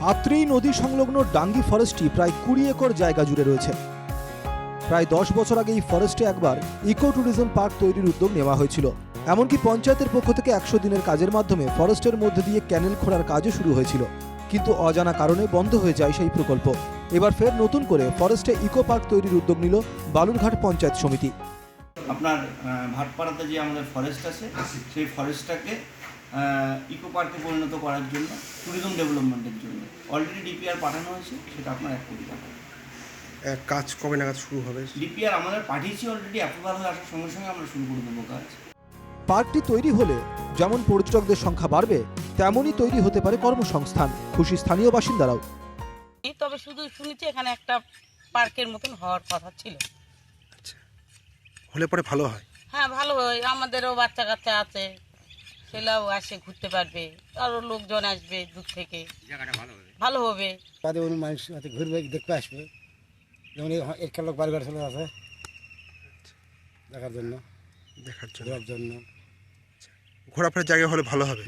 আত্রেই নদী সংলগ্ন ডাঙ্গি ফরেস্টটি প্রায় কুড়ি একর জায়গা জুড়ে রয়েছে। প্রায় দশ বছর আগে এই ফরেস্টে একবার ইকো ট্যুরিজম পার্ক তৈরির উদ্যোগ নেওয়া হয়েছিল। এমনকি পঞ্চায়েতের পক্ষ থেকে একশো দিনের কাজের মাধ্যমে ফরেস্টের মধ্যে দিয়ে ক্যানেল খোঁড়ার কাজও শুরু হয়েছিল। কিন্তু অজানা কারণে বন্ধ হয়ে যায় সেই প্রকল্প। এবার ফের নতুন করে ফরেস্টে ইকো পার্ক তৈরির উদ্যোগ নিল বালুরঘাট পঞ্চায়েত সমিতি। আপনার ভাটপাড়াতে যে আমাদের ফরেস্ট আছে সেই ফরেস্টটাকে ইকো পার্কে পরিণত করার জন্য ট্যুরিজম ডেভেলপমেন্টের জন্য। অলরেডি ডিপিআর পাঠানো হয়েছে সেটা আপনার এক কোটি টাকা। কাজ কবে নাগাদ শুরু হবে? ডিপিআর আমাদের পাঠিয়েছি অলরেডি অ্যাপ্রুভাল হয়ে আসার সঙ্গে সঙ্গে আমরা শুরু করে দেবো কাজ। পার্কটি তৈরি হলে যেমন পর্যটকদের সংখ্যা বাড়বে তেমনই তৈরি হতে পারে কর্মসংস্থান। খুশি স্থানীয় বাসিন্দারাও। এই তবে শুধু শুনেছি এখানে একটা পার্কের মতন হওয়ার কথা ছিল। হলে পরে ভালো হয়। হ্যাঁ ভালো হয়। আমাদেরও বাচ্চা কাচ্চা আছে। সেটাও আসে ঘুরতে পারবে। আরও লোকজন আসবে দূর থেকে। ভালো হবে। বাদে অন্য মানুষ হয়তো ঘুরবে দেখতে আসবে। যেমন এখানে লোক বাড়ি চলে আসে। দেখার জন্য। দেখার জন্য। জন্য। ঘোরাফেরার জায়গা হলে ভালো হবে।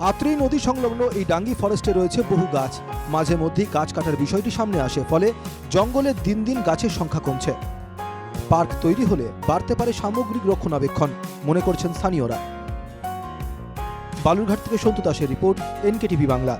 আত্রেই নদী সংলগ্ন এই ডাঙ্গি ফরেস্টে রয়েছে বহু গাছ। মাঝে মধ্যেই গাছ কাটার বিষয়টি সামনে আসে ফলে জঙ্গলে দিন দিন গাছের সংখ্যা কমছে। পার্ক তৈরি হলে বাড়তে পারে সামগ্রিক রক্ষণাবেক্ষণ মনে করছেন স্থানীয়রা। বালুরঘাট থেকে সন্তু দাসের রিপোর্ট এনকেটিভি বাংলা।